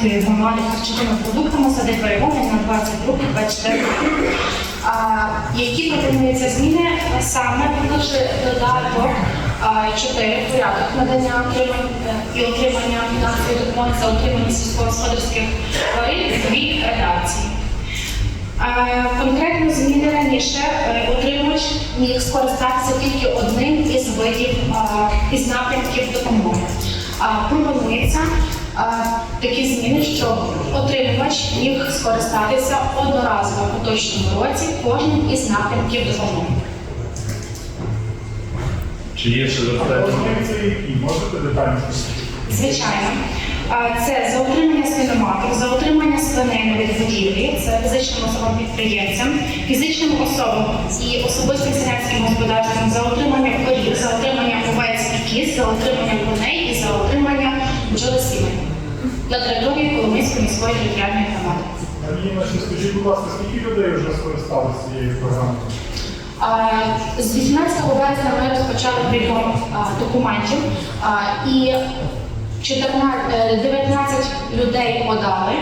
Кам'янської громади харчовими продуктами сади перемоги на 22-24 роки. Які пропонуються зміни саме дуже додаток 4 порядок надання е, і отримання фінансової допомоги за отримання сільськогосподарських тварин в дві редакції. Конкретно зміни раніше е, отримувач міг скористатися тільки одним із видів із напрямків допомоги. А Пропонується такі зміни, що отримувач міг скористатися одноразово в поточному році кожним із напрямків допомоги. Чи є ще запитання? Можете детальніше? Звичайно, це за отримання свиноматок, за отримання свиней від будівлі, це фізичним особам підприємцям, фізичним особам і особистим селянським господарствам за отримання корів, за отримання овець і кіз, за отримання на території Коломийської міської територіальної громади. Надіємо, що скажіть, будь ласка, скільки людей вже скористалися цією програмою? З 18 березня ми розпочали прийом документів і 14, е, 19 людей подали.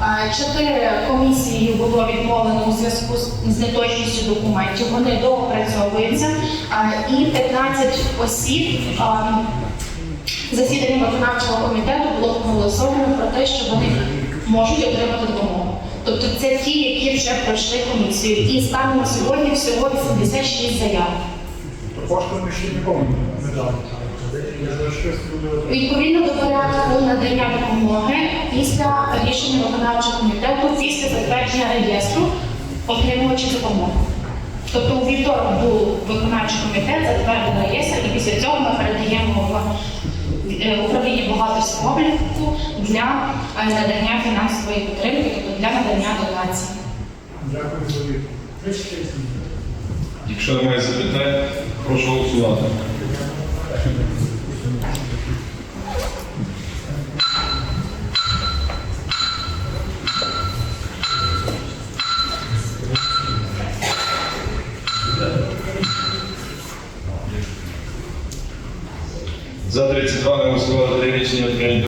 А, Чотири комісії було відмовлено у зв'язку з- неточністю документів. Вони доопрацьовуються. І 15 осіб а, засіданням виконавчого комітету було проголосовано про те, що вони можуть отримати допомогу. Тобто це ті, які вже пройшли комісію. І станом на сьогодні всього 86 заяв. Кошти ми ще нікому не дали. Відповідно до порядку надання допомоги після рішення виконавчого комітету, після затвердження реєстру отримувачі допомоги. Тобто у вівторок був виконавчий комітет, затвердив реєстр, і після цього ми передаємо обліку для е, надання фінансової підтримки, тобто для надання дотації. Дякую за відповідь. Якщо немає запитань, прошу голосувати. За 32 не голосували, рішення прийнято.